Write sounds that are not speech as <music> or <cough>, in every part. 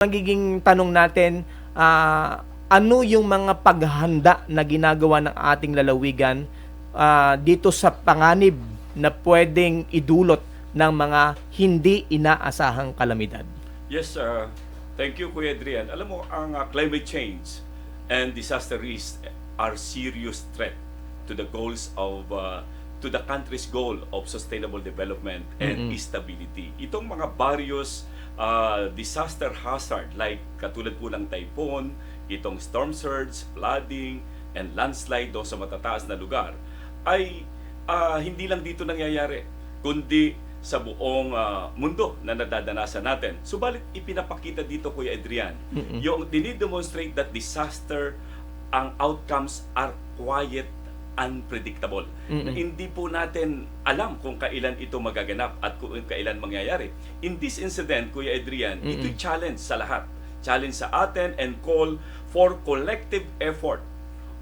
magiging tanong natin, ah, ano yung mga paghahanda na ginagawa ng ating lalawigan ah, dito sa panganib na pwedeng idulot ng mga hindi inaasahang kalamidad? Yes, uh, thank you, Kuya Adrian. Alam mo, ang uh, climate change and disaster risk are serious threat to the goals of uh, to the country's goal of sustainable development and stability. Itong mga various uh, disaster hazard like katulad po ng typhoon, itong storm surge, flooding, and landslide doon sa matataas na lugar ay ah, hindi lang dito nangyayari, kundi sa buong ah, mundo na nadadanasan natin. Subalit ipinapakita dito Kuya Adrian, yung dinidemonstrate that disaster ang outcomes are quiet unpredictable. Na hindi po natin alam kung kailan ito magaganap at kung kailan mangyayari. In this incident, Kuya Adrian, ito'y challenge sa lahat. Challenge sa atin and call for collective effort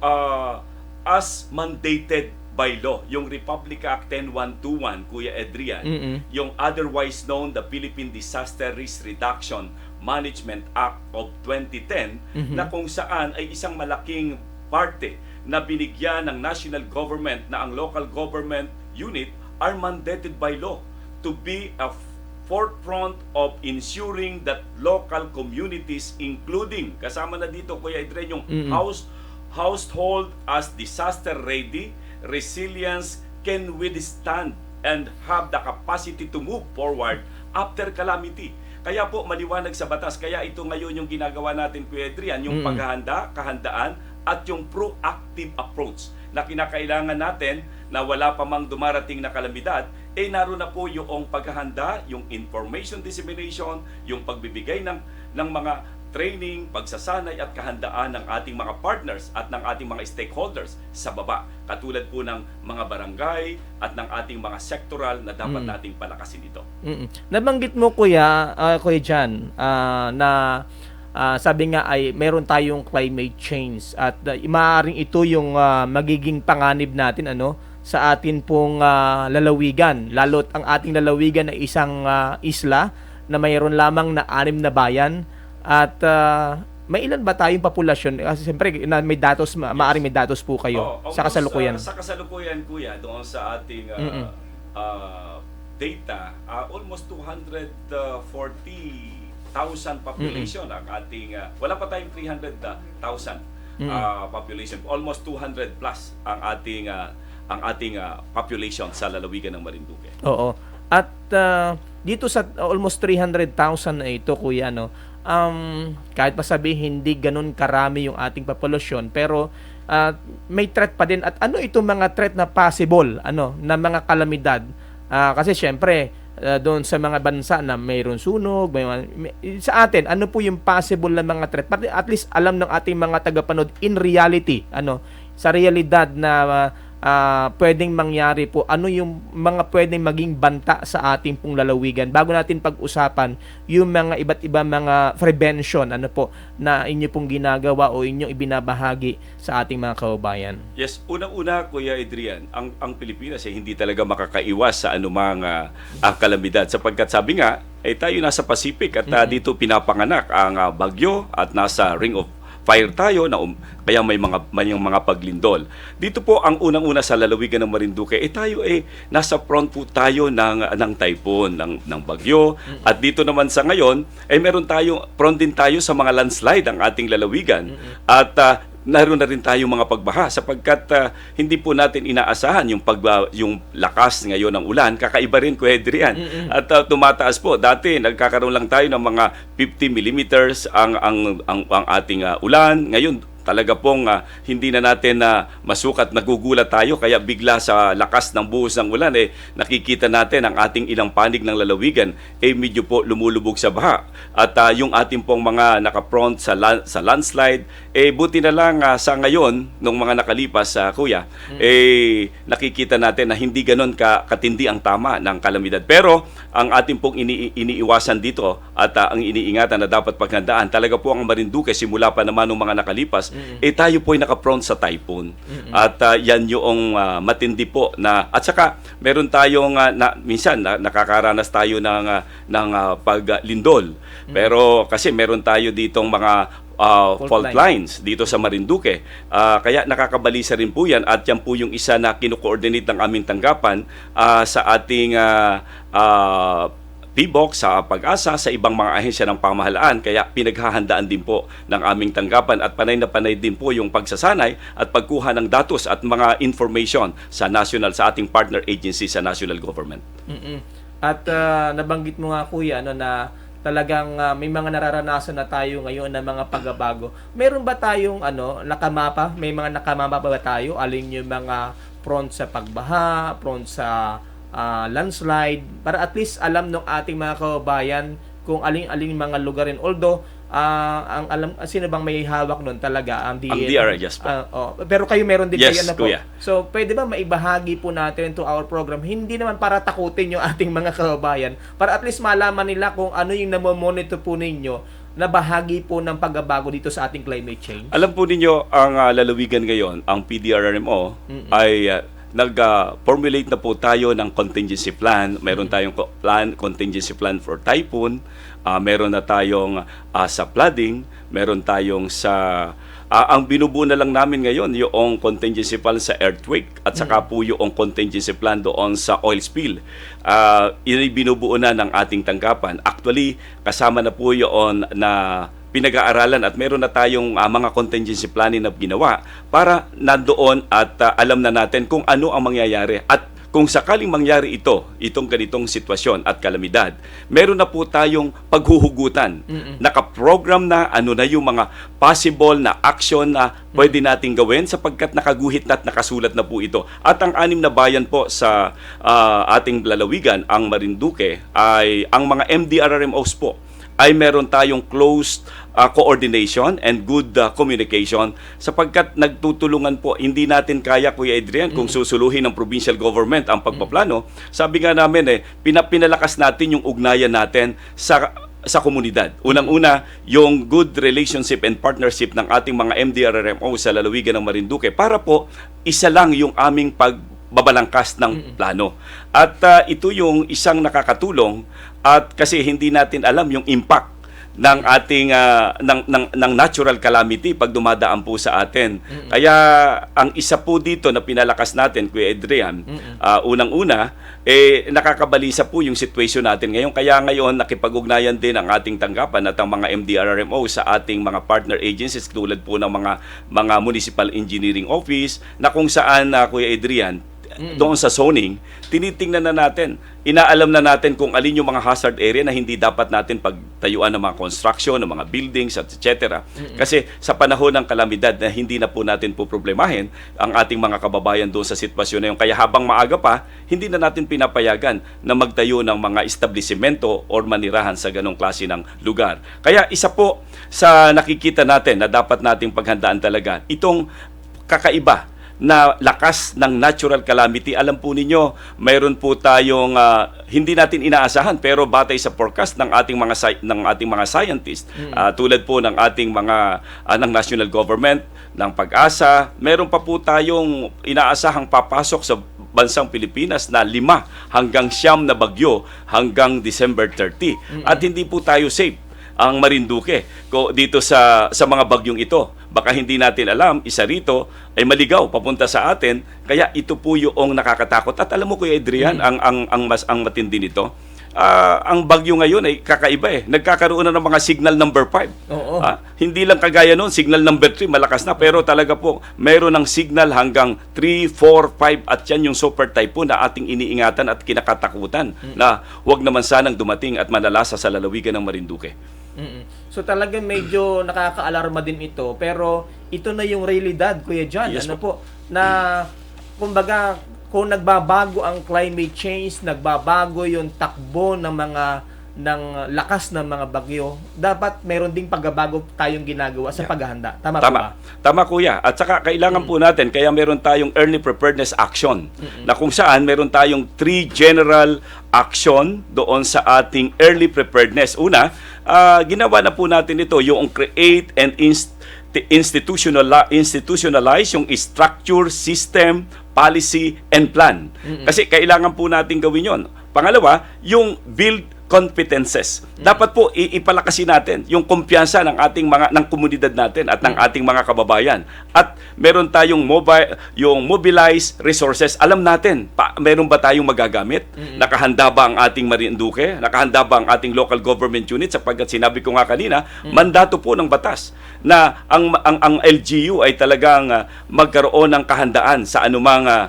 uh, as mandated by law. Yung Republic Act 10121, Kuya Adrian, Mm-mm. yung otherwise known the Philippine Disaster Risk Reduction Management Act of 2010 na kung saan ay isang malaking parte na binigyan ng national government na ang local government unit are mandated by law to be a forefront of ensuring that local communities including kasama na dito Kuya Adrian yung house household as disaster ready resilience can withstand and have the capacity to move forward after calamity. Kaya po maliwanag sa batas. Kaya ito ngayon yung ginagawa natin Kuya Adrian yung Mm. paghahanda kahandaan at yung proactive approach na kinakailangan natin na wala pa mang dumarating na kalamidad, eh naroon na po yung paghahanda, yung information dissemination, yung pagbibigay ng, ng mga training, pagsasanay at kahandaan ng ating mga partners at ng ating mga stakeholders sa baba. Katulad po ng mga barangay at ng ating mga sektoral na dapat nating palakasin ito. Mm-mm. Nabanggit mo kuya, ah, kuya Jan, ah, na ah, sabi nga ay meron tayong climate change at uh, maaaring ito yung ah, magiging panganib natin ano sa atin pong ah, lalawigan. Lalo't ang ating lalawigan ay isang ah, isla na mayroon lamang na anim na bayan at ah, may ilan ba tayong populasyon? Kasi siyempre na may datos, ma- maaaring may datos po kayo Oo, sa kasalukuyan. uh, sa kasalukuyan, kuya, doon sa ating uh, uh, data, uh, almost 240,000 population ang ating, uh, wala pa tayong 300,000 uh, population. Almost 200 plus ang ating uh, ang ating uh, population sa lalawigan ng Marinduque. Oo. At ah, dito sa almost 300,000 na ito, kuya, no, um, kahit pa sabihin hindi ganun karami yung ating populasyon, pero ah, may threat pa din. At ano itong mga threat na possible, ano, na mga kalamidad? Ah, kasi syempre, ah, doon sa mga bansa na mayroon sunog, may, may- sa atin, ano po yung possible na mga threat? At least alam ng ating mga tagapanood in reality, ano, sa realidad na ah, pwedeng mangyari po, ano yung mga pwedeng maging banta sa ating pong lalawigan bago natin pag-usapan yung mga iba't iba mga prevention ano po na inyo pong ginagawa o inyong ibinabahagi sa ating mga kababayan. Yes, unang-una Kuya Adrian, ang ang Pilipinas ay hindi talaga makakaiwas sa anumang ah, kalamidad sapagkat sabi nga ay tayo nasa Pacific at ah, dito pinapanganak ang ah, bagyo at nasa ring of fire tayo na um- kaya may mga may mga paglindol. Dito po ang unang-una sa lalawigan ng Marinduque, eh tayo eh nasa front po tayo ng ng typhoon, ng ng bagyo at dito naman sa ngayon ay meron tayo front din tayo sa mga landslide ang ating lalawigan. At ah, naroon na rin tayong mga pagbaha sapagkat ah, hindi po natin inaasahan yung pag yung lakas ngayon ng ulan. Kakaiba rin Kuya Adrian. At ah, tumataas po. Dati nagkakaroon lang tayo ng mga 50 millimeters ang ang ang, ang ating ah, ulan. Ngayon talaga pong ah, hindi na natin na masukat. Nagugulat tayo kaya bigla sa lakas ng buhos ng ulan eh nakikita natin ang ating ilang panig ng lalawigan eh medyo po lumulubog sa baha. At ah, yung ating pong mga nakapront sa lan- sa landslide eh buti na lang ah, sa ngayon nung mga nakalipas sa kuya eh nakikita natin na hindi ganon ka katindi ang tama ng kalamidad. Pero ang ating pong ini- iniiwasan dito at ah, ang iniingatan na dapat paghandaan talaga po ang Marinduque simula pa naman ng mga nakalipas eh tayo po ay nakaprone sa typhoon. At ah, yan yung ah, matindi po na at saka meron tayong ah, na, minsan na, nakakaranas tayo ng ah, ng ah, paglindol. Pero kasi meron tayo ditong mga ah, Fault fault, line. lines dito sa Marinduque. Ah, kaya nakakabalisa rin po yan at yan po yung isa na kino-coordinate ng aming tanggapan ah, sa ating ah, ah, PBOK, sa pag-asa, sa ibang mga ahensya ng pamahalaan. Kaya pinaghahandaan din po ng aming tanggapan at panay na panay din po yung pagsasanay at pagkuha ng datos at mga information sa national, sa ating partner agency sa national government. Mm-mm. At ah, nabanggit mo nga kuya ano na talagang ah, may mga nararanasan na tayo ngayon na mga pagbabago. Meron ba tayong ano nakamapa? May mga nakamapa ba tayo? Alin yung mga prone sa pagbaha, prone sa ah, landslide para at least alam ng ating mga kababayan kung aling-aling mga lugarin. Although ah, ang alam sino bang may hawak noon talaga ang DA. Ang DRA, yes po. Ah, oh. Pero kayo meron din Yes, kayo na po. kuya. So, pwede ba maibahagi po natin to our program? Hindi naman para takutin yung <laughs> ating mga kababayan, para at least malaman nila kung ano yung namomonitor po ninyo na bahagi po ng pagbabago dito sa ating climate change. Alam po ninyo, ang ah, lalawigan ngayon, ang PDRRMO, ay ah, nag-formulate na po tayo ng contingency plan. Meron tayong ko- plan, contingency plan for typhoon, ah, meron na tayong ah, sa flooding, meron tayong sa... ah, ang binubuo na lang namin ngayon yung contingency plan sa earthquake at saka po yung contingency plan doon sa oil spill. Uh, binubuo na ng ating tanggapan. Actually, kasama na po yun na pinag-aaralan at meron na tayong ah, mga contingency planning na ginawa para nandoon at ah, alam na natin kung ano ang mangyayari at kung sakaling mangyari ito, itong ganitong sitwasyon at kalamidad, meron na po tayong paghuhugutan. Nakaprogram na ano na yung mga possible na action na pwede nating gawin sapagkat nakaguhit na at nakasulat na po ito. At ang anim na bayan po sa ah, ating lalawigan, ang Marinduque, ay ang mga MDRRMOs po ay meron tayong close uh, coordination and good uh, communication sapagkat nagtutulungan po. Hindi natin kaya Kuya Adrian kung susuluhin ng provincial government ang pagpaplano. Sabi nga namin eh pinapinalakas natin yung ugnayan natin sa sa komunidad. Unang-una, yung good relationship and partnership ng ating mga MDRRMO sa lalawigan ng Marinduque para po isa lang yung aming pagbabalangkas ng plano. At uh, ito yung isang nakakatulong at kasi hindi natin alam yung impact ng ating ah, ng, ng ng natural calamity pag dumadaan po sa atin. Kaya ang isa po dito na pinalakas natin Kuya Adrian, ah, unang-una eh nakakabalisa po yung situation natin ngayon. Kaya ngayon nakipag-ugnayan din ang ating tanggapan at ang mga MDRRMO sa ating mga partner agencies tulad po ng mga mga municipal engineering office na kung saan na Kuya Adrian doon sa zoning, tinitingnan na natin, inaalam na natin kung alin yung mga hazard area na hindi dapat natin pagtayuan ng mga construction, ng mga buildings, at etc. Kasi sa panahon ng kalamidad na hindi na po natin po problemahin ang ating mga kababayan doon sa sitwasyon na yun. Kaya habang maaga pa, hindi na natin pinapayagan na magtayo ng mga establishmento or manirahan sa ganong klase ng lugar. Kaya isa po sa nakikita natin na dapat nating paghandaan talaga, itong kakaiba na lakas ng natural calamity. Alam po ninyo, mayroon po tayong ah, hindi natin inaasahan pero batay sa forecast ng ating mga ng ating mga scientists, ah, tulad po ng ating mga ah, ng national government, ng pag-asa, meron pa po tayong inaasahang papasok sa bansang Pilipinas na lima hanggang siyam na bagyo hanggang December 30. At hindi po tayo safe ang Marinduque ko dito sa sa mga bagyong ito. Baka hindi natin alam, isa rito ay maligaw papunta sa atin, kaya ito po yung nakakatakot. At alam mo Kuya Adrian, ang ang ang mas ang matindi nito, ah, ang bagyo ngayon ay kakaiba eh. Nagkakaroon na ng mga signal number 5. Oo. Ah, hindi lang kagaya noon, signal number 3 malakas na pero talaga po mayroon ng signal hanggang 3, 4, 5 at yan yung super typhoon na ating iniingatan at kinakatakutan na huwag naman sanang dumating at manalasa sa lalawigan ng Marinduque. Mm-mm. So talagang medyo nakakaalarma din ito pero ito na yung realidad Kuya John. Yes ano po na kumbaga kung nagbabago ang climate change, nagbabago yung takbo ng mga ng lakas ng mga bagyo, dapat meron ding pagbabago tayong ginagawa sa paghahanda. Tama, po ba? Tama. Tama kuya. At saka kailangan po natin kaya meron tayong early preparedness action na kung saan meron tayong three general action doon sa ating early preparedness. Una, ah, ginawa na po natin ito, yung create and inst- institutional institutionalize yung structure, system, policy, and plan. Kasi kailangan po natin gawin yon. Pangalawa, yung build competences. Dapat po ipalakasin natin yung kumpiyansa ng ating mga ng komunidad natin at ng ating mga kababayan. At meron tayong mobile yung mobilize resources. Alam natin, pa, meron ba tayong magagamit? Nakahanda ba ang ating Marinduque? Nakahanda ba ang ating local government unit sapagkat sinabi ko nga kanina, mandato po ng batas na ang ang, ang LGU ay talagang ah, magkaroon ng kahandaan sa anumang uh,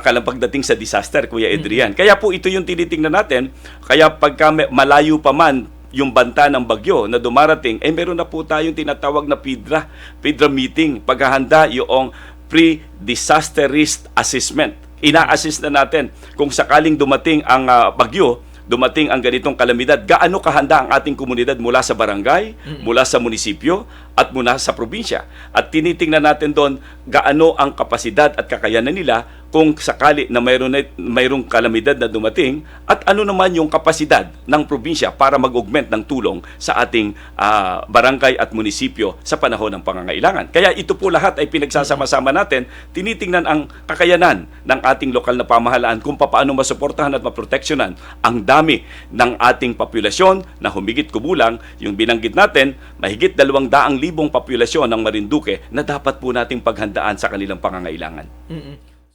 pagdating sa disaster, Kuya Adrian. Kaya po ito yung tinitingnan natin. Kaya pagka malayo pa man yung banta ng bagyo na dumarating, eh meron na po tayong tinatawag na PIDRA, PIDRA meeting, paghahanda yung pre-disaster risk assessment. Ina-assess na natin kung sakaling dumating ang ah, bagyo, dumating ang ganitong kalamidad, gaano kahanda ang ating komunidad mula sa barangay, mula sa munisipyo, at mula sa probinsya. At tinitingnan natin doon gaano ang kapasidad at kakayanan nila kung sakali na mayroon mayroong kalamidad na dumating at ano naman yung kapasidad ng probinsya para mag-augment ng tulong sa ating ah, barangay at munisipyo sa panahon ng pangangailangan. Kaya ito po lahat ay pinagsasama-sama natin, tinitingnan ang kakayanan ng ating lokal na pamahalaan kung paano masuportahan at maproteksyonan ang dami ng ating populasyon na humigit kumulang, yung binanggit natin, mahigit dalawang daang libong populasyon ng Marinduque na dapat po nating paghandaan sa kanilang pangangailangan. Mm-mm.